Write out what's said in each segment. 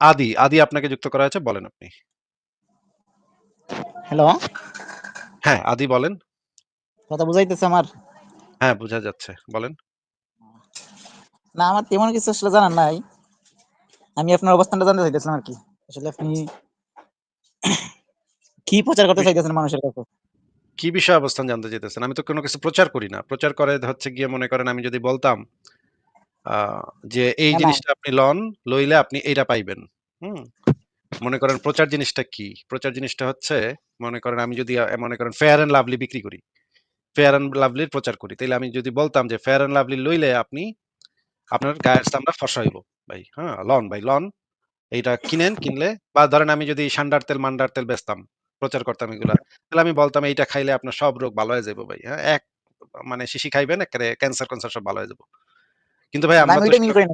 আদি, আদি আপনাকে যুক্ত করা হয়েছে বলেন আপনি। হ্যালো? হ্যাঁ, আদি বলেন। কথা বুঝাইতেছে আমার? হ্যাঁ, বুঝা যাচ্ছে। বলেন। না আমার তেমন কিছু আসলে জানার নাই। আমি আপনার অবস্থানটা জানতে চাইতেছিলাম আর কি আসলে আপনি কি প্রচার করতে চাইতেছেন মানুষের কাছে? কি বিষয়ে অবস্থান জানতে চাইতেছেন? আমি তো কোনো কিছু প্রচার করি না। প্রচার করে হচ্ছে গিয়ে মনে করেন আমি যদি বলতাম যে এই না। জিনিসটা আপনি লন, লইলে আপনি এইটা পাইবেন। হুম? মনে করেন প্রচার জিনিসটা কি? প্রচার জিনিসটা হচ্ছে মনে করেন আমি যদি মনে করেন ফেয়ার অ্যান্ড লাভলি বিক্রি করি। ফেয়ার অ্যান্ড লাভলির প্রচার করি। তাইলে আমি যদি বলতাম যে ফেয়ার অ্যান্ড লাভলি লইলে আপনি আপনার গায়ের চামড়া ফর্সা হইব ভাই। হ্যাঁ? লন ভাই লন। এইটা কিনেন, কিনলে বা ধরেন আমি যদি সান্ডার তেল, মান্ডার তেল বেচতাম, প্রচার করতাম এগুলা। তাহলে আমি বলতাম এইটা খাইলে আপনার সব রোগ ভালো হয়ে যাইব ভাই। হ্যাঁ? এক মানে শিশি খাইবেন এক্কারে ক্যান্সার-ট্যান্সার সব ভালো হয়ে যাব। কিন্তু ভাই আমরা মিন ভাই।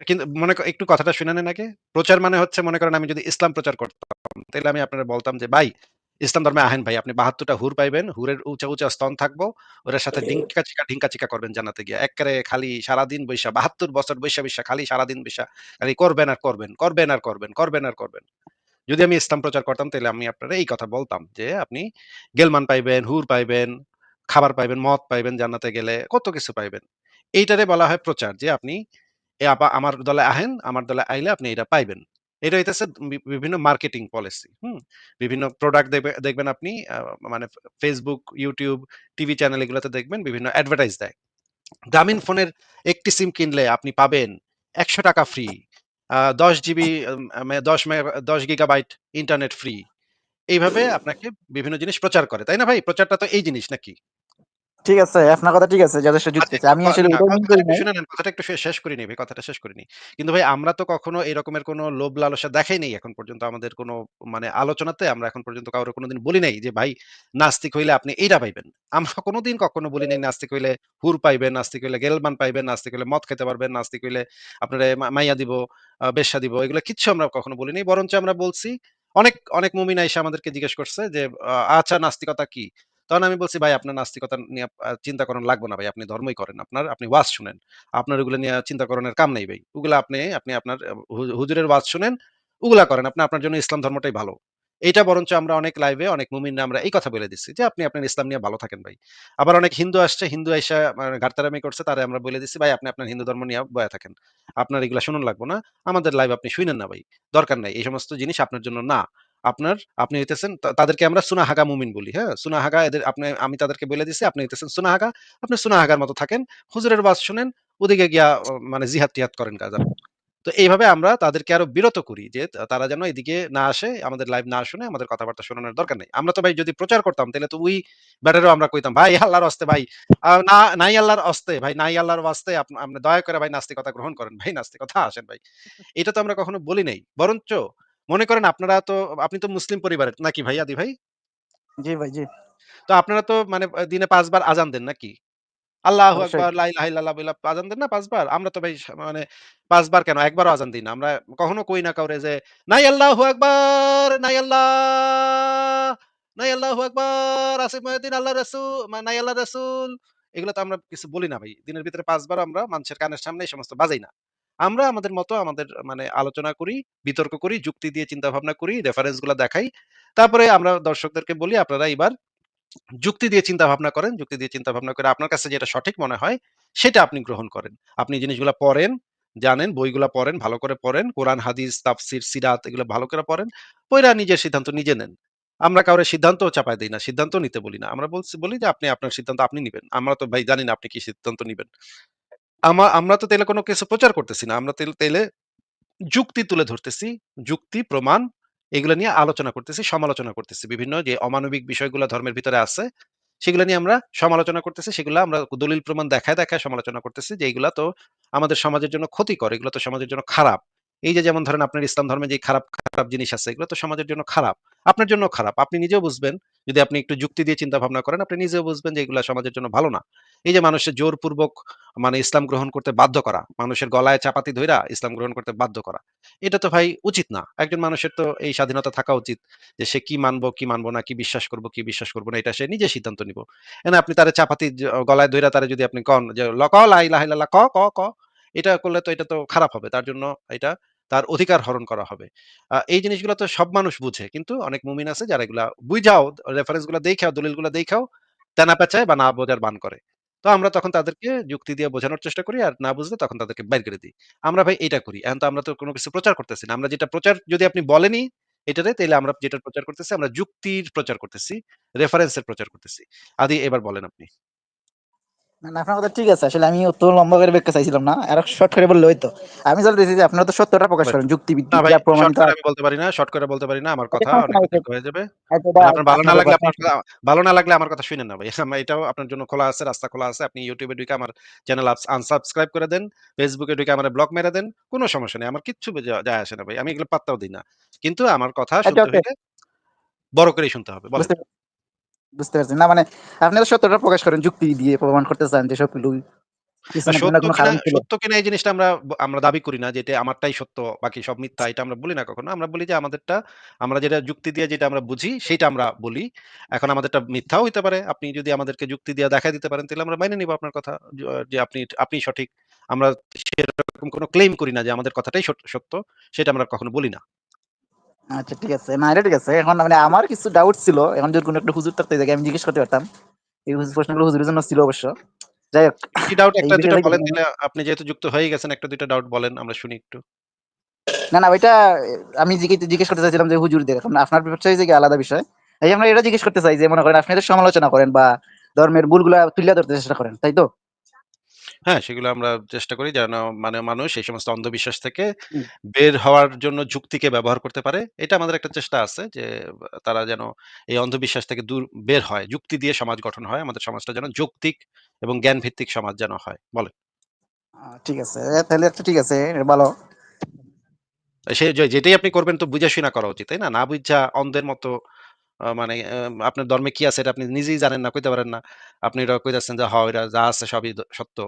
কিন্তু মনে একটু কথাটা শুনে নেন আগে। প্রচার মানে হচ্ছে মনে করেন আমি যদি ইসলাম প্রচার করতাম, তাইলে আমি আপনারে বলতাম যে, "ভাই, ইসলাম ধর্মে আহেন ভাই। আপনি ৭২ টা হুর পাইবেন। হুরের উঁচা, উঁচা স্তন থাকব। ওটার সাথে ডিঙ্কা চিকা, ঢিঙ্কা চিকা করবেন জান্নাতে গিয়া। এক্কারে খালি সারাদিন বইসা ৭২ বছর বইসা, বইসা খালি সারাদিন বইসা খালি করবেন আর করবেন, করবেন আর করবেন, করবেন আর করবেন।" যদি আমি ইসলাম প্রচার করতাম তাহলে আমি আপনারে এই কথা বলতাম যে, "আপনি গেলমান পাইবেন, হুর পাইবেন, খাবার পাইবেন, মদ পাইবেন জান্নাতে গেলে, কত কিছু পাইবেন।" এইটারে বলা হয় প্রচার যে আপনি আমার দলে আহেন, আমার দলে আইলে আপনি এটা পাইবেন। এটা হইতেছে বিভিন্ন মার্কেটিং পলিসি। হুম? বিভিন্ন প্রোডাক্ট দেখবেন আপনি মানে Facebook, YouTube, টিভি চ্যানেল এগুলাতে দেখবেন বিভিন্ন অ্যাডভার্টাইজ দেয়। গ্রামীণ ফোনের একটি সিম কিনলে আপনি পাবেন ৳১০০ ফ্রি। আ ১০ জিবি দশ ১০ মেগা ১০ গিগাবাইট ইন্টারনেট ফ্রি। এইভাবে আপনাকে বিভিন্ন জিনিস প্রচার করে। তাই না ভাই? প্রচারটা তো এই জিনিস নাকি? ঠিক আছে, আপনার কথা ঠিক আছে। যথেষ্ট আচ্ছা যুক্তি আছে। আমি আসলে না ওইটাও মিন করি নাই। শুনে নেন। কথাটা একটু শে শেষ করিনি ভাই, কথাটা শেষ করিনি। কিন্তু ভাই আমরা তো কখনো এই রকমের কোনো লোভ লালসা দেখাই নাই এখন পর্যন্ত আমাদের কোনো মানে আলোচনাতে আমরা এখন পর্যন্ত কাউরে কোনোদিন বলি নাই যে, "ভাই নাস্তিক হইলে আপনি এইটা পাইবেন।" আমরা কোনোদিন কখনো বলি নাই নাস্তিক হইলে হুর পাইবেন, নাস্তিক হইলে গেলমান পাইবেন, নাস্তিক হইলে মদ খাইতে পারবেন, নাস্তিক হইলে আপনারে মা মাইয়া দিব, আ বেশ্যা দিব। এগুলা কিচ্ছু আমরা কখনো বলি নাই। বরঞ্চ আমরা বলছি অনেক, অনেক মুমিন আইসা আমাদেরকে জিজ্ঞেস করছে যে, "আচ্ছা নাস্তিকতা কি?" তখন আমি বলছি, "ভাই আপনার নাস্তিকতা নিয়ে চিন্তা করান লাগবো না ভাই। আপনি ধর্মই করেন। আপনার আপনি ওয়াজ শুনেন। আপনার ওগুলা নিয়ে চিন্তা করণের কাম নাই ভাই। ওগুলা আপনি আপনি আপনার হুজুরের ওয়াজ শুনেন, ওগুলা করেন। আপনি আপনার জন্য ইসলাম ধর্মটাই ভালো।" এইটা বরঞ্চ আমরা অনেক লাইভে অনেক মুমিনরা আমরা এই কথা বলে দিচ্ছি যে, "আপনি আপনার ইসলাম নিয়ে ভালো থাকেন ভাই।" আবার অনেক হিন্দু আসছে, হিন্দু আইসা ঘাড়তেরামি করছে, তারে আমরা বলে দিচ্ছি "ভাই আপনি আপনার হিন্দু ধর্ম নিয়ে বয়া থাকেন। আপনার এগুলা শুনুন লাগবো না। আমাদের লাইভ আপনি শুনেন না ভাই। দরকার নাই। এই সমস্ত জিনিস আপনার জন্য না। আপনার আপনি হইতেছেন" তাদেরকে আমরা সুনাহাগা মুমিন বলি, হ্যাঁ? সুনাহাগা এদের আপনি আমি তাদেরকে বলে দিছি, "আপনি হইতেছেন সুনাহাগা। আপনি সুনাহাগার মতো থাকেন। হুজুরের ওয়াজ শুনেন, ওদিকে গিয়া মানে জিহাদ-টিহাদ করেন গা যান।" তো এইভাবে আমরা তাদেরকে আরও বিরত করি যে তারা যেন এদিকে না আসে, আমাদের লাইভ না শুনে, আমাদের কথাবার্তা শোনানোর দরকার নাই। আমরা তো ভাই যদি প্রচার করতাম তাহলে তো ওই ব্যাটারেও আমরা কইতাম, "ভাই আল্লাহর অস্তে ভাই, না নাই আল্লাহর অস্তে ভাই, নাই আল্লাহর আপ আপনি দয়া করে ভাই নাস্তিকতা গ্রহণ করেন ভাই, নাস্তিকতা আসেন ভাই।" এটা তো আমরা কখনো বলি নাই। বরঞ্চ মনে করেন আপনারা তো আপনি তো মুসলিম পরিবারের নাকি ভাই আদি ভাই? জি ভাই, জি। তো আপনারা তো মানে দিনে ৫ বার আজান দেন নাকি? আল্লাহু। আকবার, লা ইলাহা ইল্লাল্লাহ বইলা আজান দেন না ৫ বার? আমরা তো ভাই মানে ৫ বার কেন ১ বারও আজান দিই না। আমরা কখনো কই না কাউরে যে, "নাই আল্লাহু আকবার, নাই আল্লাহ, নাই আল্লাহু আকবার, আসিফ মহিউদ্দিন আল্লাহর রাসূ মা নাই আল্লাহর রাসূল।" এগুলো তো আমরা কিছু বলি না ভাই। দিনের ভিতরে ৫ বার আমরা মানুষের কানের সামনে এই সমস্ত বাজাই না। আমরা আমাদের মতো আমাদের মানে আলোচনা করি, বিতর্ক করি, যুক্তি দিয়ে চিন্তা ভাবনা করি, রেফারেন্সগুলা দেখাই। তারপরে আমরা দর্শকদেরকে বলি, "আপনারা এইবার যুক্তি দিয়ে চিন্তা ভাবনা করেন। যুক্তি দিয়ে চিন্তা ভাবনা করে আপনার কাছে যেটা সঠিক মনে হয়, সেটা আপনি গ্রহণ করেন। আপনি জিনিসগুলা পড়েন, জানেন, বইগুলা পড়েন, ভালো করে পড়েন। কোরআন, হাদিস, তাফসির, সিরাত এগুলো ভালো করে পড়েন। পইড়া নিজের সিদ্ধান্ত নিজে নেন। আমরা কাউরে সিদ্ধান্ত চাপাই দেই না। সিদ্ধান্ত নিতে বলি না। আমরা বলছি বলি যে, "আপনি আপনার সিদ্ধান্ত আপনি নিবেন। আমরা তো ভাই জানি না আপনি কি সিদ্ধান্ত নিবেন।" আমা আমরা তো তাইলে কোন কিছু প্রচার করতেছি না। আমরা তেল তাইলে যুক্তি তুলে ধরতেছি। যুক্তি, প্রমাণ এগুলা নিয়ে আলোচনা করতেছি, সমালোচনা করতেছি। বিভিন্ন যে অমানবিক বিষয়গুলা ধর্মের ভিতরে আছে, সেগুলা নিয়ে আমরা সমালোচনা করতেছি। সেগুলা আমরা দলিল প্রমাণ দেখায়, দেখায় সমালোচনা করতেছি যে, "এগুলা তো আমাদের সমাজের জন্য ক্ষতিকর। এগুলা তো সমাজের জন্য খারাপ।" এই যে যেমন ধরেন আপনার ইসলাম ধর্মে যে খারাপ, খারাপ জিনিস আছে, এগুলো তো সমাজের জন্য খারাপ। আপনার জন্য খারাপ। আপনি নিজেও বুঝবেন, যদি আপনি একটু যুক্তি দিয়ে চিন্তা ভাবনা করেন, আপনি নিজেও বুঝবেন যে এগুলা সমাজের জন্য ভালো না। এই যে মানুষের জোরপূর্বক মানে ইসলাম গ্রহণ করতে বাধ্য করা, মানুষের গলায় চাপাতি ধইরা ইসলাম গ্রহণ করতে বাধ্য করা। এটা তো ভাই উচিত না। একজন মানুষের তো এই স্বাধীনতা থাকা উচিত যে সে কি মানবো, কি মানবো না, কি বিশ্বাস করব, কি বিশ্বাস করব না, এটা সে নিজে সিদ্ধান্ত নিব। এনা আপনি তারে চাপাতি গলায় ধইরা তারে যদি আপনি কন যে, "ল ক ক, ক, ক" এটা করলে তো এটা তো খারাপ হবে। তার জন্য এটা তার অধিকার হরণ করা হবে। এই জিনিসগুলা তো সব মানুষ বুঝে। কিন্তু অনেক মুমিন আছে যারা এগুলা বুঝাও রেফারেন্সগুলা দেইখাও, দলিলগুলা দেইখাও তেনা পেঁচায় বা না বোঝার বান করে। তো আমরা তখন তাদেরকে যুক্তি দিয়ে বোঝানোর চেষ্টা করি আর না বুঝলে তখন তাদেরকে বাইর করে দিই। আমরা ভাই এটা করি। এখন তো আমরা তো কোন কিছু প্রচার করতেছি না। আমরা যেটা প্রচার যদি আপনি বলেনি এটাতে তাইলে আমরা যেটা প্রচার করতেছি আমরা যুক্তির প্রচার করতেছি, রেফারেন্স এর প্রচার করতেছি। আদি এবার বলেন আপনি। না, আপনার কথা ঠিক আছে। আসলে আমি অত লম্বা করে ব্যাখ্যা চাইছিলাম না। আরও শর্ট করে বললে হইতো। আমি যে আপনারা তো সত্যটা প্রকাশ করেন। না যুক্তিভিত্তিক ভাই যা শর্ট প্রমাণিত করে আছে। আমি বলতে পারি না। শর্ট করে বলতে পারি না। আমার কথা অনেক হয়ে যাবে। মানে আপনার ভালো না লাগলে আপনার ভালো না লাগলে আমার কথা না ভাই। এটাও আপনার জন্য খোলা আছে, রাস্তা খোলা আছে। আপনি এ ঢুইকা আমার চ্যানেল আনসাবস্ক্রাইব করে দেন। এ ঢুইকা আমারে ব্লক মেরে দেন। কোন সমস্যা নেই। আমার কিচ্ছু যায় আসে না ভাই। আমি এগুলো পাত্তাও দিই না। কিন্তু আমার কথা আচ্ছা শুনতে। বড় করেই শুনতে হবে। বলেন। বুঝতে বুঝতে পারছি। না মানে আপনারা সত্যটা প্রকাশ করেন যুক্তি দিয়ে প্রমাণ করতে চান যে সবগুলো সত্য কিনা এই জিনিসটা আমরা আমরা দাবি করি না যে এটা আমারটাই সত্য, বাকি সব মিথ্যা। এটা আমরা বলি না কখনো। আমরা বলি যে আমাদেরটা আমরা যেটা যুক্তি দিয়ে যেটা আমরা বুঝি সেইটা আমরা বলি। এখন আমাদেরটা মিথ্যাও হইতে পারে। আপনি যদি আমাদেরকে যুক্তি দিয়ে দেখায় দিতে পারেন তাহলে আমরা মাইনে নিব আপনার কথা। যে আপনি আপনি সঠিক। আমরা সেরকম কোনো ক্লেইম করি না যে আমাদের কথাটাই সত্য। সেটা আমরা কখনো বলি না। আচ্ছা ঠিক আছে। না এটা ঠিক আছে। এখন মানে আমার কিছু ডাউট ছিল। এখন যদি কোনো একটা হুজুর থাকতো জায়গায় আমি জিজ্ঞেস করতে পারতাম। এই হুজুর প্রশ্নগুলো হুজুরের জন্য ছিল অবশ্য। যাই হোক কি ডাউট এই ১ টা ২ টা বিষয়টা বলেন তাইলে আপনি যেহেতু যুক্ত হয়েই গেছেন ১ টা ২ টা ডাউট বলেন আমরা শুনি একটু। না, না ওইটা আমি জিজ্ঞে জিজ্ঞেস করতে চাইছিলাম যে হুজুরদের। এখন আপনার হইছে গিয়ে আলাদা বিষয়। এই আমরা এটা জিজ্ঞেস করতে চাই যে মনে করেন আপনি সমালোচনা করেন বা ধর্মের ভুলগুলা তুলে ধরতে চেষ্টা করেন। তাই তো? হ্যাঁ, সেগুলো আমরা চেষ্টা করি যেন মানে মানুষ এই সমস্ত অন্ধবিশ্বাস থেকে হুম। বের হওয়ার জন্য যুক্তিকে ব্যবহার করতে পারে। এটা আমাদের একটা চেষ্টা আছে যে তারা যেন এই অন্ধবিশ্বাস থেকে দূর বের হয়। যুক্তি দিয়ে সমাজ গঠন হয়। আমাদের সমাজটা যেন যৌক্তিক এবং জ্ঞানভিত্তিক সমাজ যেন হয়। বলেন। আ ঠিক আছে। এ তাইলে একটা ঠিক আছে। ভালো। সে যে যেটাই আপনি করবেন তো বুঝা শুইনা করা উচিত। তাই না? না বুইঝা অন্ধের মতো আ মানে আ আপনার ধর্মে কি আছে এটা আপনি নিজেই জানেন না, কইতে পারেন না। আপনি এটা কইতাছেন যে, "হ, এটা যা আছে সবই দ সত্য।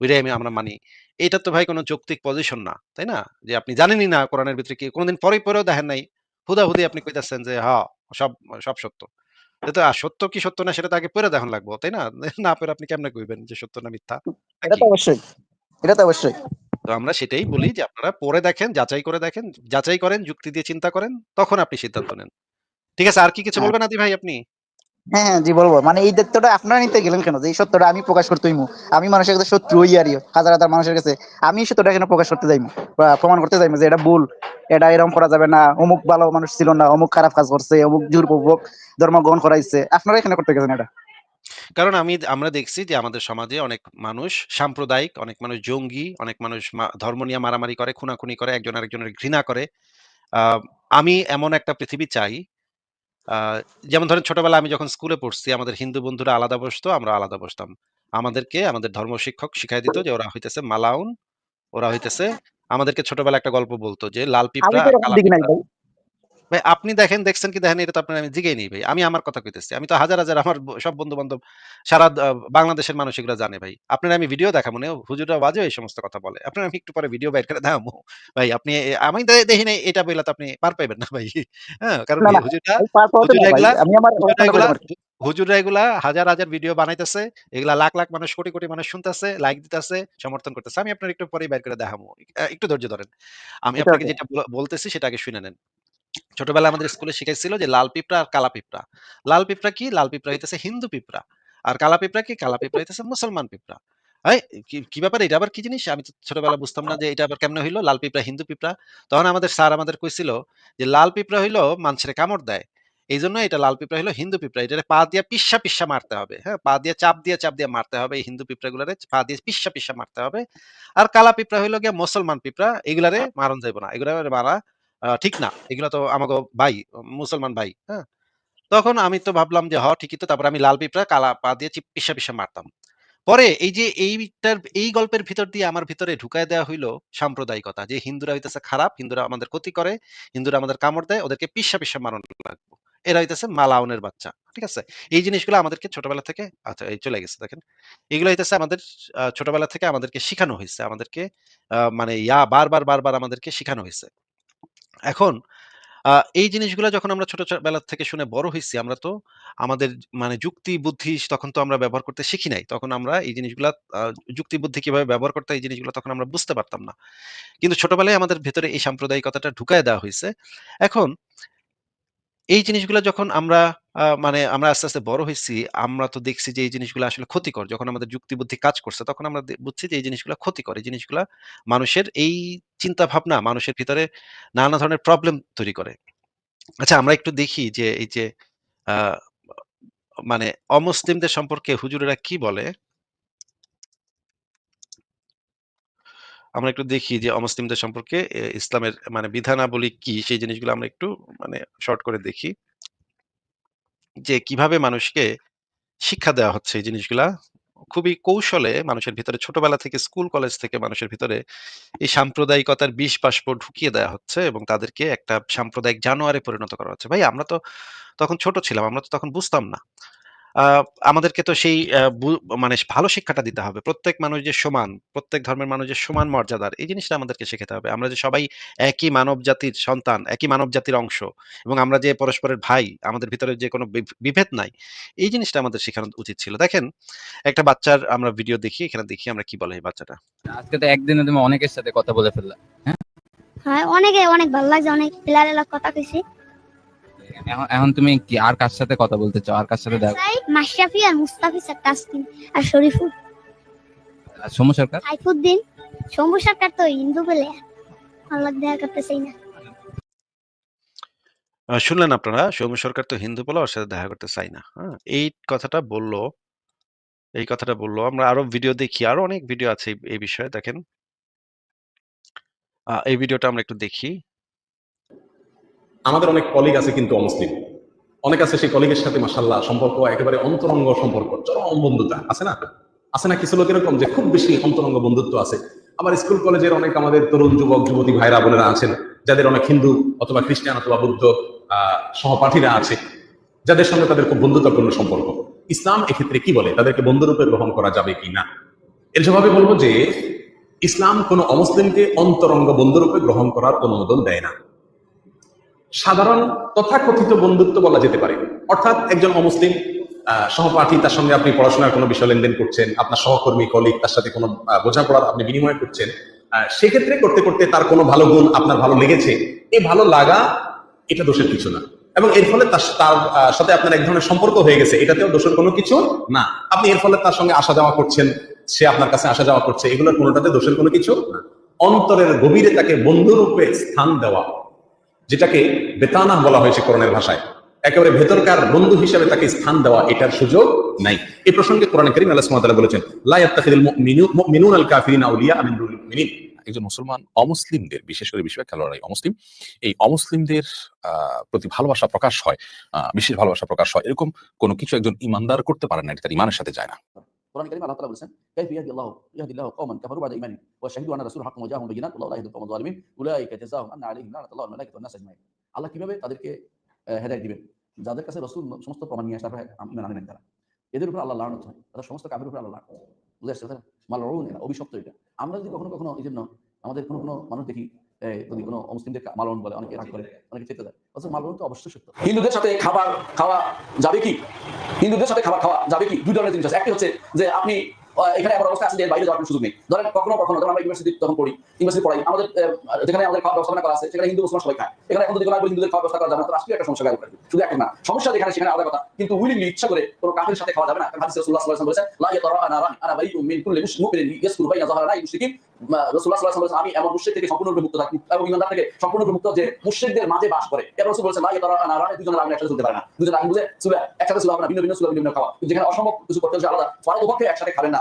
ওইটাই আমি আমরা মানি।" এইটা তো ভাই কোন যৌক্তিক পজিশন না। তাই না? যে আপনি জানেনই না কোরআনের ভিতরে কি কোনদিন পড়ে পড়েও দেখেন নাই। হুদাহুদি আপনি কইতাছেন যে, "হ, সব সব সত্য।" এটা সত্য কি সত্য না সেটা তো আগে পইড়া দেখুন লাগবো। তাই না? না পইড়া আপনি কেমনে কইবেন যে সত্য না মিথ্যা? এটা তো অবশ্যই। এটা তো অবশ্যই। তো আমরা সেটাই বলি যে আপনারা পরে দেখেন, যাচাই করে দেখেন, যাচাই করেন, যুক্তি দিয়ে চিন্তা করেন, তখন আপনি সিদ্ধান্ত নেন। ঠিক আছে, আর কি কিছু আ বলবেন আদি ভাই আপনি? হ্যাঁ, হ্যাঁ, জি বলব। মানে এই দায়িত্বটা আপনারা নিতে গেলেন কেন? যে এই সত্যটা আমি প্রকাশ করতে হইমু। আমি মানুষের কাছে শত্রু হই আরি হাজার, হাজার মানুষের কাছে। আমি সত্যটা কেন প্রকাশ করতে যাইমু? বা প্রমাণ করতে যাইমু যে এটা ভুল। এটা এরকম করা যাবে না। অমুক ভালো মানুষ ছিল না, অমুক খারাপ কাজ করছে, অমুক জোরপূর্বক ধর্ম গ্রহণ করাইছে। আপনারা এখানে করতে গেছেন এটা। কারণ আমি আমরা দেখছি যে আমাদের সমাজে অনেক মানুষ সাম্প্রদায়িক, অনেক মানুষ জঙ্গি, অনেক মানুষ ধর্ম নিয়ে মারামারি করে, খুনাখুনি করে, একজন আরেকজনের ঘৃণা করে। আমি এমন একটা পৃথিবী চাই যেমন ধরেন ছোটবেলা আমি যখন স্কুলে পড়ছি আমাদের হিন্দু বন্ধুরা আলাদা বসতো, আমরা আলাদা বসতাম। আমাদেরকে আমাদের ধর্ম শিক্ষক শিখাই দিত যে ওরা হইতেছে মালাউন, ওরা হইতেছে আমাদেরকে ছোটবেলায় একটা গল্প বলতো যে লাল পিপড়া পিঁপড়া ভাই। আপনি দেখেন, দেখছেন কি দেখেন এটা তো আপনার আমি জিগাই নাই ভাই। আমি আমার কথা কইতেছি। আমি তো হাজার, হাজার আমার সব বন্ধু-বান্ধব সারা বাংলাদেশের মানুষ এগুলা জানে ভাই। আপনার আমি ভিডিও দেখামু নে হুজুররা ওয়াজেও এই সমস্ত কথা বলে। আপনার আমি একটু পরে ভিডিও বাইর করে দেখামু। ভাই আপনি আমি দেখি নাই এটা বইলা তো আপনি পার পাইবেন না ভাই। হ্যাঁ? কারণ না, হি না। হুজুররা। এগুলা হাজার, হাজার ভিডিও বানাইতেছে। এগুলা লাখ, লাখ মানুষ কোটি, কোটি মানুষ শুনতেছে, লাইক দিতেছে, সমর্থন করতেছে। আমি আপনার একটু পরে বাইর করে দেখামু। আ একটু ধৈর্য ধরেন। আমি আপনাকে যেটা বলতেছি সেটা আগে শুনে নেন। ছোটবেলায় আমাদের স্কুলে শিখাইছিল যে লাল পিঁপড়া আর কালা পিঁপড়া। লাল পিঁপড়া কি? লাল পিঁপড়া হইতেছে হিন্দু পিঁপড়া। আর কালা পিঁপড়া কি? কালা পিঁপড়া হইতেছে মুসলমান পিঁপড়া। এই কি, ব্যাপার? এটা আবার কি জিনিস? আমি তো ছোটবেলায় বুঝতাম না যে এটা আবার কেমনে হইল? লাল পিঁপড়া, হিন্দু পিঁপড়া। তখন আমাদের স্যার আমাদের কইছিল যে লাল পিঁপড়া হইল মানুষেরে কামড় দেয়। এইজন্য এটা লাল পিঁপড়া হইল হিন্দু পিঁপড়া। এটারে পা দিয়া পিস্যা, পিস্যা মারতে হবে। হ্যাঁ? পা দিয়ে চাপ দিয়ে, চাপ দিয়ে মারতে হবে এই হিন্দু পিঁপড়াগুলারে পা দিয়ে পিসা পিসা মারতে হবে। আর কালা পিঁপড়া হইল গিয়া মুসলমান পিঁপড়া। এগুলারে মারণ যাইব না। এগুলারে মারা ঠিক না। এগুলা তো আমাগো ভাই, মুসলমান ভাই। হ্যাঁ? তখন আমি তো ভাবলাম যে হ ঠিকই তো। তারপরে আমি লাল পিঁপড়া কালা পা দিয়ে চিপ পিস্যা, পিস্যা মারতাম। পরে এই যে এইটার এই গল্পের ভিতর দিয়ে আমার ভিতরে ঢুকায় দেওয়া হইল সাম্প্রদায়িকতা। যে হিন্দুরা হইতেছে খারাপ, হিন্দুরা আমাদের ক্ষতি করে, হিন্দুরা আমাদের কামড় দেয়, ওদেরকে পিস্যা, পিস্যা মারণ লাগবো। এরা হইতেছে মালাউনের বাচ্চা। ঠিক আছে? এই জিনিসগুলো আমাদেরকে ছোটবেলা থেকে আচ্ছা এই চলে গেছে দেখেন। এগুলো হইতেছে আমাদের ছোটবেলা থেকে আমাদেরকে শিখানো হয়েছে আমাদেরকে মানে ইয়া বারবার, বারবার আমাদেরকে শিখানো হইছে। এখন এই জিনিসগুলা যখন আমরা ছোট বেলা থেকে শুনে বড় হইছি, আমরা তো আমাদের মানে যুক্তি বুদ্ধি তখন তো আমরা ব্যবহার করতে শিখি নাই। তখন আমরা এই জিনিসগুলা যুক্তি বুদ্ধি কীভাবে ব্যবহার করতে এই জিনিসগুলো তখন আমরা বুঝতে পারতাম না। কিন্তু ছোটবেলায় আমাদের ভেতরে এই সাম্প্রদায়িকতাটা ঢুকায় দেওয়া হয়েছে এখন এই জিনিসগুলো যখন আমরা মানে আমরা আস্তে, আস্তে বড় হইছি, আমরা তো দেখছি যে এই জিনিসগুলা আসলে ক্ষতিকর। যখন আমাদের যুক্তি বুদ্ধি কাজ করছে তখন আমরা বুঝছি যে এই জিনিসগুলা ক্ষতিকর। এই জিনিসগুলা মানুষের এই চিন্তা ভাবনা মানুষের ভিতরে নানা ধরনের প্রবলেম তৈরি করে। আচ্ছা আমরা একটু দেখি যে এই যে মানে অমুসলিমদের সম্পর্কে হুজুরেরা কি বলে? আমরা একটু দেখি যে অমুসলিমদের সম্পর্কে ইসলামের মানে বিধানাবলী কি সেই জিনিসগুলো আমরা একটু মানে শর্ট করে দেখি। যে কীভাবে মানুষকে শিক্ষা দেওয়া হচ্ছে এই জিনিসগুলা। খুবই কৌশলে মানুষের ভিতরে, ছোটবেলা থেকে, স্কুল, কলেজ থেকে মানুষের ভিতরে এই সাম্প্রদায়িকতার বিষ-বাষ্প ঢুকিয়ে দেওয়া হচ্ছে এবং তাদেরকে একটা সাম্প্রদায়িক জানোয়ারে পরিণত করা হচ্ছে। ভাই, আমরা তো তখন ছোট ছিলাম। আমরা তো তখন বুঝতাম না। আমাদেরকে তো সেই মানে ভালো শিক্ষাটা দিতে হবে। প্রত্যেক মানুষ যে সমান, প্রত্যেক ধর্মের মানুষ যে সমান মর্যাদার এই জিনিসটা আমাদেরকে শেখাতে হবে। আমরা যে সবাই একই মানব জাতির সন্তান, একই মানব জাতির অংশ এবং আমরা যে পরস্পরের ভাই, আমাদের ভিতরে যে কোনো বিভেদ নাই। এই জিনিসটা আমাদের শেখানো উচিত ছিল। দেখেন একটা বাচ্চার আমরা ভিডিও দেখি, এখানে দেখি আমরা কি বলে এই বাচ্চাটা। আজকে তো একদিনে তুমি অনেকের সাথে কথা বলে ফেললা। হ্যাঁ অনেকে অনেক ভালো লাগছে অনেক প্লেয়ারের কথা কইছি এখন এখন তুমি কি আর কার সাথে কথা বলতে চাও? আর কার সাথে দেখা মাশরাফি আর মুস্তাফিজ আর তাসকিন আর শরীফুল আর সৌম্য সরকার? সাইফুদ্দিন শম্ভু সরকার তো হিন্দু প্লেয়ার আল্লাহ দেখা করতে চাই না শুনলেন আপনারা সৌম্য সরকার তো হিন্দু বলে ওর সাথে দেখা করতে চাই না। হ্যাঁ? এই কথাটা বলল এই কথাটা বলল আমরা আরও ভিডিও দেখি। আরও অনেক ভিডিও আছে এই বিষয়ে দেখেন। এই ভিডিওটা আমরা একটু দেখি। আমাদের অনেক কলিগ আছে কিন্তু অমুসলিম। অনেক আছে সেই কলিগের সাথে মাসাল্লাহ সম্পর্ক একেবারে অন্তরঙ্গ সম্পর্ক, চরম বন্ধুতা, আছে না? আছে না? কিছু লোক এরকম যে খুব বেশি অন্তরঙ্গ বন্ধুত্ব আছে। আবার স্কুল কলেজের অনেক আমাদের তরুণ যুবক, যুবতী ভাইরা বোনেরা আছেন, যাদের অনেক হিন্দু অথবা খ্রিস্টান অথবা বুদ্ধ সহপাঠীরা আছে, যাদের সঙ্গে তাদের খুব বন্ধুত্বপূর্ণ সম্পর্ক। ইসলাম এক্ষেত্রে কি বলে? তাদেরকে বন্ধুরূপে গ্রহণ করা যাবে কি না? এর জবাবে বলব যে, ইসলাম কোনো অমুসলিমকে অন্তরঙ্গ বন্ধুরূপে গ্রহণ করার অনুমোদন দেয় না। সাধারণ তথাকথিত বন্ধুত্ব বলা যেতে পারে। অর্থাৎ একজন অমুসলিম সহপাঠী, তার সঙ্গে আপনি পড়াশোনার কোনো বিষয় লেনদেন করছেন, আপনার সহকর্মী কলিগ তার সাথে কোনো বোঝাপড়ার আপনি বিনিময় করছেন সেক্ষেত্রে করতে করতে তার কোনো ভালো গুণ, আপনার ভালো লেগেছে, এই ভালো লাগা, এটা দোষের কিছু না। এবং এর ফলে তার তার সাথে আপনার এক ধরনের সম্পর্ক হয়ে গেছে, এটাতেও দোষের কোনো কিছু না। আপনি এর ফলে তার সঙ্গে আসা যাওয়া করছেন, সে আপনার কাছে আসা যাওয়া করছে, এগুলোর কোনোটাতে দোষের কোনো কিছু না। অন্তরের গভীরে তাকে বন্ধুরূপে স্থান দেওয়া যেটাকে বেতানা বলা হয়েছে করণের ভাষায়। একেবারে ভেতরকার বন্ধু হিসেবে তাকে স্থান দেওয়া এটার সুযোগ নাই। এই প্রসঙ্গে কোরআন করিম আল্লাহ সুবহানাহু বলেছেন ইয়াত্তাখিদুল আল কাফিরিনা আউলিয়া মিন দুনিল মুমিনিন। একজন মুসলমান অমুসলিমদের, বিশেষ করে বিশ্বব্যাপী খেলোয়াড় অমুসলিম, এই অমুসলিমদের প্রতি ভালোবাসা প্রকাশ হয় বিশেষ ভালোবাসা প্রকাশ হয়। এরকম কোনো কিছু একজন ইমানদার করতে পারে না, এটা তার ইমানের সাথে যায় না। কোরআন কারীমে আল্লাহ তাআলা বলেছেন, কাইফ ইয়াহদি আল্লাহু ইয়াহদি আল্লাহু কওমান কাফারু বাদা ঈমানিহিম ওয়া শাহিদু আন্না রাসূলুহু হাক্কুন ওয়া জাআহুম বিয়িনাত লা ইয়াহদি আল-কওমাল যালিমিন। উলাইকা জাযাহুম আন্না আলাইহিম লানাতুল্লাহি ওয়াল মালাইকাতি ওয়ান নাস আজমাইন। আল্লাহ কীভাবে তাদেরকে হেদায়েত দিবেন? যাদের কাছে রাসূল সমস্ত প্রমাণ নিয়ে আসার পরে ঈমান আনেন তারা। এদের উপর আল্লাহ লানত হয়। তাদের সমস্ত কাফের উপর আল্লাহ লানত। বুঝে আসছে কথা মালউন, এরা অভিশপ্ত এটা। আমরা যদি কখনো কখনো এই জন্য আমাদের কোনো কোনো মানুষ দেখি যদি কোনো মুসলিমদের মালউন বলে, অনেকে রাগ করে, অনেকে চেতে দেয়। অথচ মালউন তো অবশ্যই সত্য। হিন্দুদের সাথে খাবার খাওয়া যাবে কি? হিন্দুদের সাথে খাবার খাওয়া যাবে কি? দুই ধরনের জিনিস আছে। একটি হচ্ছে যে আপনি এখানে এমন অবস্থা আছে বাইরে যাওয়ার সুযোগ নেই। ধরেন কখনো কখনো যখন আমরা ইউনিভার্সিটি তখন পড়ি, ইউনিভার্সিটি পড়াই, আমাদের যেখানে আমাদের খাওয়ার ব্যবস্থাপনা করা আছে, সেখানে হিন্দু, মুসলমান সবাই খায়। এখানে এখন যদি কোনো হিন্দুদের খাওয়ার ব্যবস্থা করা যাবে না রাষ্ট্রীয় একটা সমস্যা গায়ে শুধু একটা না, সমস্যা যেখানে, সেখানে আলাদা কথা। কিন্তু উইলিংলি ইচ্ছা করে কোনো কাফের সাথে খাওয়া যাবে না। হাদিসে রাসূলুল্লাহ সাল্লাল্লাহু আলাইহি ওয়াসাল্লাম বলেছেন, লা ইয়াতারা আনা রানি আনা বারিউম মিন কুল্লি ইয়াসকুরু বাইনা আমি এমন থেকে সম্পূর্ণরূপে মুক্ত থাকি এবং ইমানদার থেকে সম্পূর্ণরূপে মুক্ত যে মাঝে বাস করে। আগুনে একসাথে চলতে পারে না। আগুন বুঝে একসাথে না, ভিন্ন ভিন্ন ভিন্ন খাওয়া। যেখানে অসম্ভব কিছু করতে হচ্ছে, আলাদা। একসাথে খাবেন না।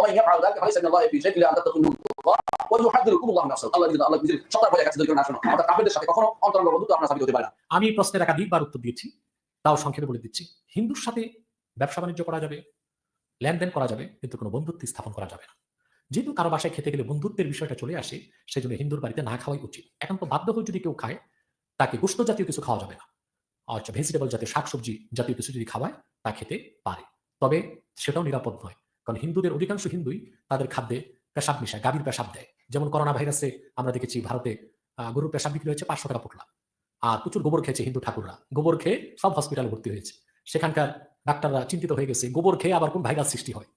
ওয়া মান ইয়াফআল যালিকা ফালাইসা মিনাল্লাহি ফি শাইইন ইল্লা আন তাত্তাকুন الله ويحذركم الله نفسه আল্লাহ নিজে আল্লাহ নিজের সতর্ক হয়ে গেছে যদি কেউ না শোনো অর্থাৎ কাফেরদের সাথে কখনো অন্তরঙ্গ বন্ধুত্ব আপনারা সাবিত হতে পারে না আমি এই প্রশ্নের একাধিকবার উত্তর দিয়েছি তাও সংক্ষেপে বলে দিচ্ছি হিন্দুর সাথে ব্যবসা বাণিজ্য করা যাবে লেনদেন করা যাবে কিন্তু কোনো বন্ধুত্ব স্থাপন করা যাবে না যেহেতু কারো বাসায় খেতে গেলে বন্ধুত্বের বিষয়টা চলে আসে সেই জন্য হিন্দুর বাড়িতে না খাওয়াই উচিত এখন তো বাধ্য হয়ে যদি কেউ খায় তাকে গোস্ত জাতীয় কিছু খাওয়া যাবে না আচ্ছা ভেজিটেবল জাতীয় শাকসবজি জাতীয় কিছু যদি খাওয়ায় তা খেতে পারে তবে সেটাও নিরাপদ নয় কারণ হিন্দুদের অধিকাংশ হিন্দুই তাদের খাদ্যে পেশাব মিশায়, গাভীর পেশাব দেয়। যেমন করোনা ভাইরাসে আমরা দেখেছি ভারতে গরুর পেশাব বিক্রি হয়েছে পাঁচশো টাকা পোটলা। আর প্রচুর গোবর খেয়েছে হিন্দু ঠাকুররা। গোবর খেয়ে সব হসপিটালে ভর্তি হয়েছে। সেখানকার ডাক্তাররা চিন্তিত হয়ে গেছে, গোবর খেয়ে আবার কোন ভাইরাস সৃষ্টি হয়?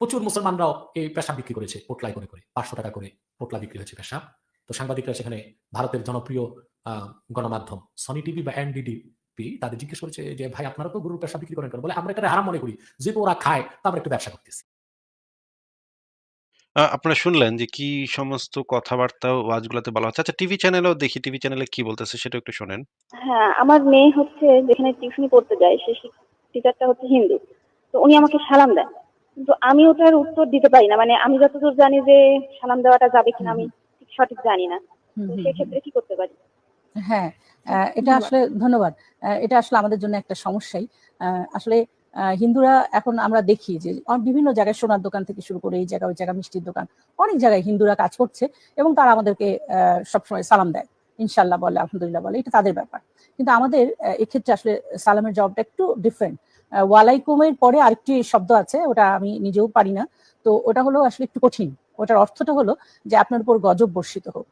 প্রচুর মুসলমানরাও এই পেশাব বিক্রি করেছে পোটলাই করে করে, পাঁচশো টাকা করে পোটলা বিক্রি হয়েছে পেশাব। তো সাংবাদিকরা সেখানে ভারতের জনপ্রিয় গণমাধ্যম সনি টিভি বা এনডিডিপি তাদের জিজ্ঞেস করেছে যে ভাই আপনারা তো গরুর পেশাব বিক্রি করেন কেন? বলে আমরা এটা হারাম মনে করি। যেহেতু ওরা খায় তা আমরা একটু ব্যবসা করতেছি। আপনারা শুনলেন যে কি সমস্ত কথাবার্তা ওয়াজগুলাতে বলা হচ্ছে। আচ্ছা টিভি চ্যানেলেও দেখি টিভি চ্যানেলে কি বলতেছে সেটাও একটু শোনেন। হ্যাঁ আমার মেয়ে হচ্ছে যেখানে টিউশনি পড়তে যায় সে টিচারটা হচ্ছে হিন্দু। তো উনি আমাকে সালাম দেন। কিন্তু আমি ওটার উত্তর দিতে পারি না। মানে আমি যতদূর জানি যে সালাম দেওয়াটা যাবে কিনা আমি ঠিক সঠিক জানি না। সেক্ষেত্রে কি করতে পারি? হ্যাঁ আহ, এটা আসলে ধন্যবাদ। এটা আসলে আমাদের জন্য একটা সমস্যাই। আহ, আসলে আহ, হিন্দুরা এখন আমরা দেখি যে বিভিন্ন জায়গায় সোনার দোকান থেকে শুরু করে এই জায়গা ওই জায়গা মিষ্টির দোকান অনেক জায়গায় হিন্দুরা কাজ করছে এবং তারা আমাদেরকে সবসময় সালাম দেয়। ইনশাল্লাহ বলে আলহামদুলিল্লাহ বলে এটা তাদের ব্যাপার। কিন্তু আমাদের এক্ষেত্রে আসলে সালামের জবটা একটু ডিফারেন্ট ওয়ালাইকুমের পরে আরেকটি শব্দ আছে ওটা আমি নিজেও পারি না। তো ওটা হলো আসলে একটু কঠিন। ওটার অর্থটা হলো যে আপনার উপর গজব বর্ষিত হোক।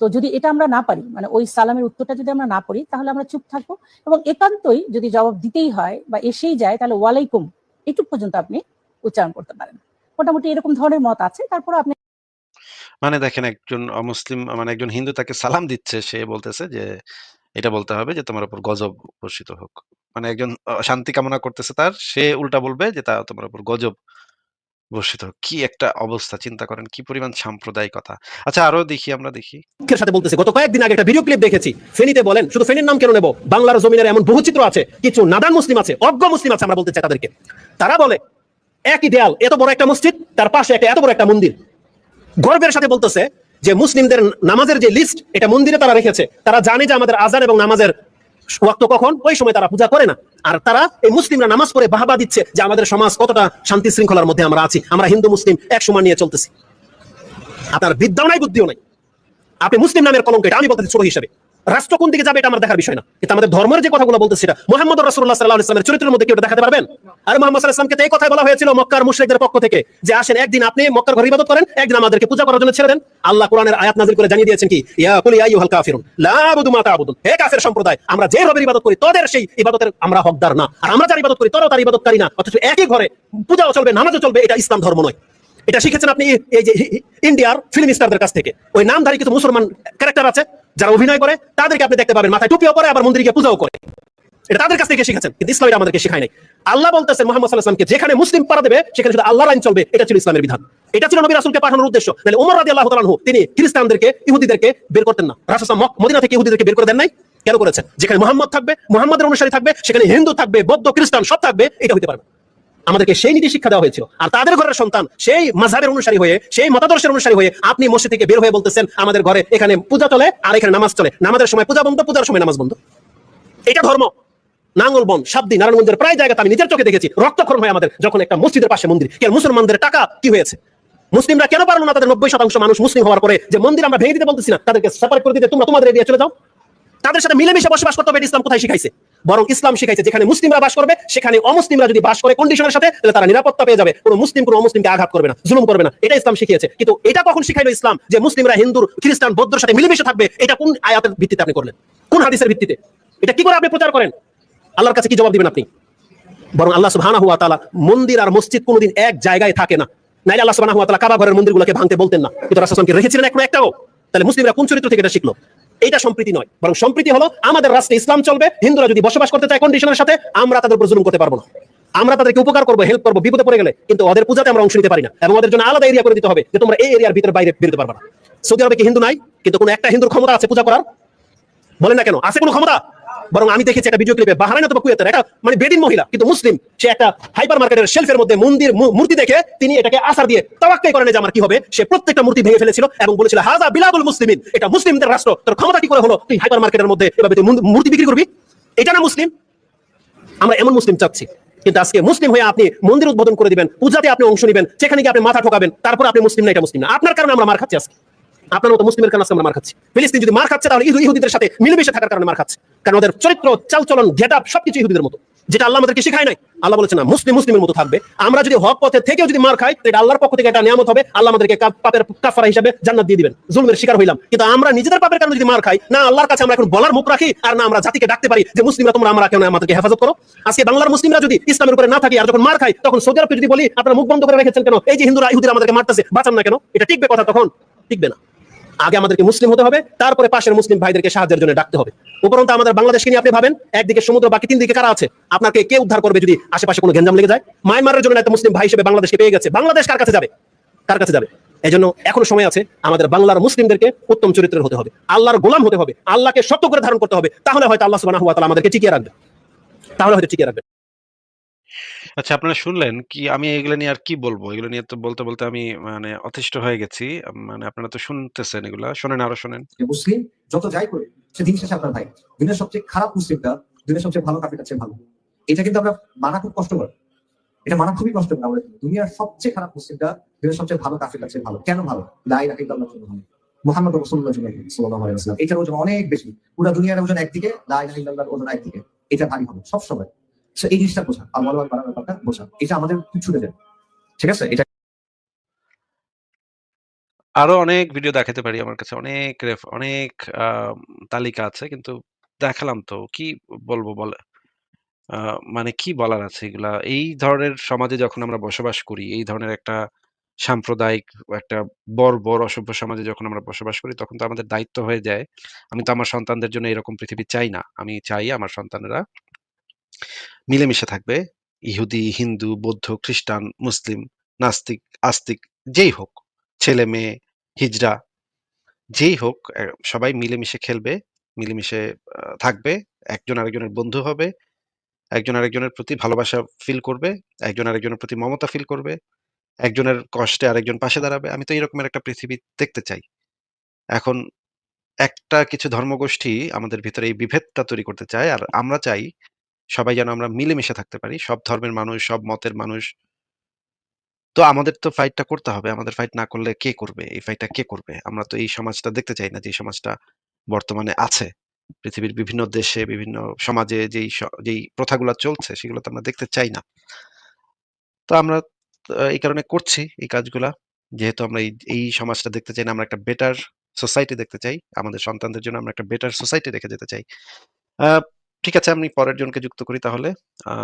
তো যদি এটা আমরা না পারি মানে ওই সালামের উত্তরটা যদি আমরা না পড়ি, তাহলে আমরা চুপ থাকব। এবং একান্তই যদি জবাব দিতেই হয় বা এসেই যায়, তাহলে ওয়ালাইকুম এইটুক পর্যন্ত আপনি উচ্চারণ করতে পারেন। মোটামুটি এরকম ধরনের মত আছে। তারপর আপনি মানে দেখেন, একজন অমুসলিম মানে একজন হিন্দু তাকে সালাম দিচ্ছে, সে বলতেছে যে, এটা বলতে হবে যে তোমার উপর গজব বর্ষিত হোক। মানে একজন শান্তি কামনা করতেছে তার, সে উল্টা বলবে যে, তা তোমার উপর গজব বর্ষিত। কি একটা অবস্থা, চিন্তা করেন, কি পরিমাণ সাম্প্রদায়িকতা। আচ্ছা আরও দেখি, আমরা দেখি। এর সাথে বলতেছে, গত কয়েকদিন আগে একটা ভিডিও ক্লিপ দেখেছি। ফেনীতে বলেন, শুধু ফেনীর নাম কেন নেব? বাংলার জমিনের এমন বহু চিত্র আছে, কিছু নাদান মুসলিম আছে, অজ্ঞ মুসলিম আছে, আমরা বলতে চাই তাদেরকে। তারা বলে, একই দেয়াল, এত বড় একটা মসজিদ, তার পাশে একটা এত বড় একটা মন্দির। গর্বের সাথে বলতেছে যে, মুসলিমদের নামাজের যে লিস্ট এটা মন্দিরে তারা রেখেছে। তারা জানে যে আমাদের আজান এবং নামাজের ওয়াক্ত কখন? ওই সময় তারা পূজা করে না। আর তারা এই মুসলিমরা নামাজ পড়ে বাহাবা দিচ্ছে যে আমাদের সমাজ কতটা শান্তি শৃঙ্খলার মধ্যে আমরা আছি, আমরা হিন্দু, মুসলিম এক সময় নিয়ে চলতেছি। আপনার বিদ্যাও নাই, বুদ্ধিও নাই। আপনি মুসলিম নামের কলঙ্ক আমি বলতে ছোট হিসাবে। রাষ্ট্র কোন দিকে যাবে এটা আমার দেখার বিষয় না। কিন্তু আমাদের ধর্মের যে কথাগুলো বলতেছে সেটা মোহাম্মদ রাসূলুল্লাহ সাল্লাল্লাহু আলাইহি ওয়াসাল্লামের চরিত্রের মধ্যে কি ওটা দেখাতে পারবেন? আর মোহাম্মদ তো এই কথাই বলা হয়েছিল, মক্কার মুশরিকদের পক্ষ থেকে, যে আসেন, একদিন আপনি মক্কার ঘরে ইবাদত করেন, একদিন আমাদেরকে পূজা করার জন্য ছেড়ে দেন। আল্লাহ কোরআনের আয়াত নাযিল করে জানিয়ে দিয়েছেন কি, ইয়া কুল ইয়া আইয়ুহাল কাফিরুন, লা আবুদু মা তা'বুদুন। হে কাফের সম্প্রদায়, আমরা যে রবের ইবাদত করি, তোদের সেই ইবাদতের আমরা হকদার না। আর আমরা যার ইবাদত করি, তোরাও তার ইবাদতকারী না। অথচ একই ঘরে পূজাও চলবে, নামাজও চলবে, এটা ইসলাম ধর্ম নয়। এটা শিখেছেন আপনি এই যে ইন্ডিয়ার ফিল্ম স্টারদের কাছ থেকে। ওই নামধারী কিছু মুসলমান ক্যারেক্টার আছে, যারা অভিনয় করে, তাদেরকে আপনি দেখতে পাবেন। মাথায় টুপিও পরে, আবার মন্দিরে গিয়ে পূজাও করে। এটা তাদের কাছ থেকে শিখেছেন, কিন্তু ইসলাম এটা আমাদেরকে শেখায় নাই। আল্লাহ বলতেছেন মোহাম্মদ সাল্লাহ আসলামকে যেখানে মুসলিম পারা দেবে, সেখানে শুধু আল্লাহর আইন চলবে। এটা ছিল ইসলামের বিধান। এটা ছিল নবী রাসূলকে পাঠানোর উদ্দেশ্য। তাহলে ওমর রাদিয়াল্লাহু তাআলা আনহু, তিনি খ্রিস্টানদেরকে, ইহুদিদেরকে বের করতেন না। ওয়াসাল্লাম মদিনা থেকে ইহুদিদেরকে বের করে দেন নাই। কেন করেছেন? যেখানে মোহাম্মদ থাকবে, মোহাম্মদের অনুসারী থাকবে, সেখানে হিন্দু থাকবে, বৌদ্ধ, খ্রিস্টান সব থাকবে, এটা হতে পারবে। আমাদেরকে সেই নীতি শিক্ষা দেওয়া হয়েছিল। আর তাদের ঘরের সন্তান সেই মাঝহাবের অনুসারী হয়ে, সেই মতাদর্শের অনুসারী হয়ে আপনি মসজিদ থেকে বের হয়ে বলতেছেন, আমাদের ঘরে এখানে পূজা চলে আর এখানে নামাজ চলে। নামাজের সময় পূজা বন্ধ, পূজার সময় নামাজ বন্ধ। এটা ধর্ম। নাঙ্গলবন সাবদি, নারায়ণগঞ্জের প্রায় জায়গাতে আমি নিজের চোখে দেখেছি। রক্তক্ষরণ হয় আমাদের যখন একটা মসজিদের পাশে মন্দির। কেন মুসলমানদের টাকা কি হয়েছে? মুসলিমরা কেন পারল না তাদের নব্বই শতাংশ মানুষ মুসলিম হওয়ার পরে যে মন্দির আমরা ভেঙে দিতে বলতেছি না, তাদেরকে সেপারেট করে দিতে। তোমরা তোমাদের এরিয়া চলে যাও। তাদের সাথে মিলেমিশে বসবাস করতে হবে ইসলাম কোথায় শিখাইছে? বরং ইসলাম শিখাইছে, যেখানে মুসলিমরা বাস করবে, সেখানে অমুসলিমরা যদি বাস করে কন্ডিশনের সাথে, তাহলে তারা নিরাপত্তা পেয়ে যাবে। কোনো মুসলিম, কোনো অমুসলিমকে আঘাত করবে না, জুলুম করবে না। এটা ইসলাম শিখিয়েছে। কিন্তু এটা কখন শিখাইলো ইসলাম? যে মুসলিমরা হিন্দু, খ্রিস্টান, বৌদ্ধর সাথে মিলেমিশে থাকবে, এটা কোন আয়াতের ভিত্তিতে আপনি করলেন? কোন হাদিসের ভিত্তিতে? এটা কি করে আপনি প্রচার করেন? আল্লাহর কাছে কি জবাব দিবেন আপনি? বরং আল্লাহ সুবহানাহু ওয়া তাআলা মন্দির আর মসজিদ কোনোদিন এক জায়গায় থাকে না। নাইলে আল্লাহ সুবহানাহু ওয়া তাআলা কাবা ঘরের মন্দিরগুলোকে ভাঙতে বলতেন না। কিন্তু রাসূল সাল্লাল্লাহু আলাইহি ওয়াসাল্লামকে রেখেছিলেন একটু একটাও? তাহলে মুসলিমরা কোন চরিত্র থেকে এটা শিখলো? এটা সম্প্রীতি নয়, বরং সম্প্রীতি হলো আমাদের রাষ্ট্রে ইসলাম চলবে, হিন্দুরা যদি বসবাস করতে চায় কন্ডিশনের সাথে, আমরা তাদের উপর জুলুম করতে পারব না। আমরা তাদেরকে উপকার করব হেল্প করব, বিপদে পড়ে গেলে, কিন্তু ওদের পূজাতে আমরা অংশ নিতে পারি না, এবং ওদের জন্য আলাদা এরিয়া করে দিতে হবে, যে তোমরা এই এরিয়ার ভিতরে বাইরে বেরোতে পারবে না। সৌদি আরবে কি হিন্দু নাই? কিন্তু কোনো একটা হিন্দুর ক্ষমতা আছে পূজা করার? বলেন না কেন, আছে কোনো ক্ষমতা? বরং আমি দেখেছি একটা ভিডিও ক্লিপে বাহারাইন অথবা কুয়েতের একটা মানে বেদিন মহিলা, কিন্তু মুসলিম, সে একটা হাইপার মার্কেটের শেলফের মধ্যে মন্দির মূর্তি দেখে তিনি এটাকে আসার দিয়ে তাওয়াক্কাই করেন যে আমার কি হবে, সে প্রত্যেকটা মূর্তি ভেঙে ফেলেছিল এবং বলেছিল, হাজা বিলাদুল মুসলিমিন, এটা মুসলিমদের রাষ্ট্র, তোর ক্ষমতা কি করে হলো? তুই হাইপার মার্কেটের মধ্যে এভাবে তুই মূর্তি বিক্রি করবি? এটা না মুসলিম। আমরা এমন মুসলিম চাচ্ছি, কিন্তু আজকে মুসলিম হয়ে আপনি মন্দির উদ্বোধন করে দিবেন, পূজাতে আপনি অংশ নেবেন, সেখানে গিয়ে আপনি মাথা ঠোকাবেন, তারপর আপনি মুসলিম না, এটা মুসলিম না। আপনার কারণে আমরা মার খাচ্ছি আজকে। আপনার মতো মুসলিমের কারণে আজকে আমরা মার খাচ্ছি। ফিলিস্তিন যদি মার খাচ্ছে, তাহলে ইহু- ইহুদিদের সাথে মিলেমিশে থাকার কারণে মার খাচ্ছে। কারণ ওদের চরিত্র, চালচলন গেট আপ সবকিছু ইহুদিদের মতো, যেটা আল্লাহ আমাদেরকে শেখায় নাই। আল্লাহ বলেছে, না, মুসলিম মুসলিমের মতো থাকবে। আমরা যদি হক পথে থেকেও যদি মার খাই এটা আল্লাহর পক্ষ থেকে একটা নিয়ামত হবে। আল্লাহ আমাদেরকে পাপের কাফারা হিসাবে জান্নাত দিয়ে দিবেন। জুলমের শিকার হইলাম। কিন্তু আমরা নিজেদের পাপের কারণে যদি মার খাই, না, আল্লাহর কাছে আমরা এখন বলার মুখ রাখি, আর না, আমরা জাতিকে ডাকতে পারি যে, মুসলিমরা, তোমরা আমরা কেন আমাদেরকে হেফাজত করো? আজকে বাংলার মুসলিমরা যদি ইসলামের উপরে না থাকি, আর যখন মার খাই তখন সৌদি আরবকে যদি বলি, আপনারা মুখ বন্ধ করে রেখেছেন কেন? এই যে হিন্দুরা, ইহুদিরা আমাদেরকে মারতেছে, বাঁচান না কেন? এটা টিকবে কথা তখন? টিকবে না। আগে আমাদেরকে মুসলিম হতে হবে, তারপরে পাশের মুসলিম ভাইদেরকে সাহায্যের জন্য ডাকতে হবে। উপরন্ত আমাদের বাংলাদেশকে নিয়ে আপনি ভাবেন, একদিকে সমুদ্র, বাকি তিন দিকে কারা আছে? আপনাকে কে উদ্ধার করবে যদি আশেপাশে কোনো গেঞ্জাম লেগে যায়? মায়ানমারের জন্য একটা মুসলিম ভাই হিসেবে বাংলাদেশকে পেয়ে গেছে। বাংলাদেশ কার কাছে যাবে? কার কাছে যাবে? এই জন্য এখনও সময় আছে, আমাদের বাংলার মুসলিমদেরকে উত্তম চরিত্রের হতে হবে, আল্লাহর গোলাম হতে হবে, আল্লাহকে সত্য করে ধারণ করতে হবে, তাহলে হয়তো আল্লাহ তাআলা আমাদেরকে টিকিয়ে রাখবে। তাহলে হয়তো টিকিয়ে রাখবে। আচ্ছা আপনারা শুনলেন কি আমি এগুলো নিয়ে আর কি বলব? এগুলো নিয়ে তো বলতে, বলতে আমি মানে অতিষ্ঠ হয়ে গেছি। মানে আপনারা তো শুনতেছেন এগুলা। শোনেন আরও শোনেন। মুসলিম যত যাই করে সে দিন শেষে আপনার ভাই দুনিয়ার সবচেয়ে খারাপ মুসলিমটা দুনিয়ার সবচেয়ে ভালো কাফিরটা চেয়ে ভালো এটা কিন্তু আমরা মানা খুব কষ্টকর এটা মানা খুবই কষ্টকর জন্য। দুনিয়ার সবচেয়ে খারাপ মুসলিমটা দুনিয়ার সবচেয়ে ভালো কাফিরটা চেয়ে ভালো কেন ভালো লাই রাখি আল্লাহ জন্য ভালো এটার ওজন অনেক বেশি পুরো দুনিয়ার ওজন একদিকে রাখি আল্লাহর ওজন একদিকে এটা ভারী হবে সব সময় এই জিনিসটা বোঝা ব্যাপারটা বোঝা এটা আমাদের ছুটে ঠিক আছে এটা আরও অনেক ভিডিও দেখাতে পারি আমার কাছে অনেক অনেক তালিকা আছে। কিন্তু দেখালাম তো। কি বলব বলে মানে কি বলার আছে এগুলা? এই ধরনের সমাজে যখন আমরা বসবাস করি, এই ধরনের একটা সাম্প্রদায়িক একটা বর্বর অসভ্য সমাজে যখন আমরা বসবাস করি তখন তো আমাদের দায়িত্ব হয়ে যায়। আমি তো আমার সন্তানদের জন্য এরকম পৃথিবী চাই না। আমি চাই আমার সন্তানেরা মিলেমিশে থাকবে। ইহুদি, হিন্দু, বৌদ্ধ, খ্রিস্টান, মুসলিম, নাস্তিক, আস্তিক যেই হোক। ছেলে-মেয়ে, হিজড়া যেই হোক সবাই মিলেমিশে খেলবে, মিলেমিশে থাকবে। একজন আরেকজনের বন্ধু হবে। একজন আরেকজনের প্রতি ভালোবাসা ফিল করবে। একজন আরেকজনের প্রতি মমতা ফিল করবে। একজনের কষ্টে আরেকজন পাশে দাঁড়াবে। আমি তো এরকমের একটা পৃথিবী দেখতে চাই। এখন একটা কিছু ধর্মগোষ্ঠী আমাদের ভিতরে এই বিভেদটা তৈরি করতে চায়। আর আমরা চাই সবাই যেন আমরা মিলেমিশে থাকতে পারি। সব ধর্মের মানুষ, সব মতের মানুষ। তো আমাদের তো ফাইটটা করতে হবে। আমাদের ফাইট না করলে কে করবে? এই ফাইটটা কে করবে? আমরা তো এই সমাজটা দেখতে চাই না যে সমাজটা বর্তমানে আছে। পৃথিবীর বিভিন্ন দেশে, বিভিন্ন সমাজে যেই যেই প্রথাগুলো চলছে সেগুলো তো আমরা দেখতে চাই না। তো আমরা এই কারণে করছি এই কাজগুলা। যেহেতু আমরা এই সমাজটা দেখতে চাই না, আমরা একটা বেটার সোসাইটি দেখতে চাই। আমাদের সন্তানদের জন্য আমরা একটা বেটার সোসাইটি রেখে যেতে চাই। ঠিক আছে আমি পরের জনকে যুক্ত করি তাহলে। আ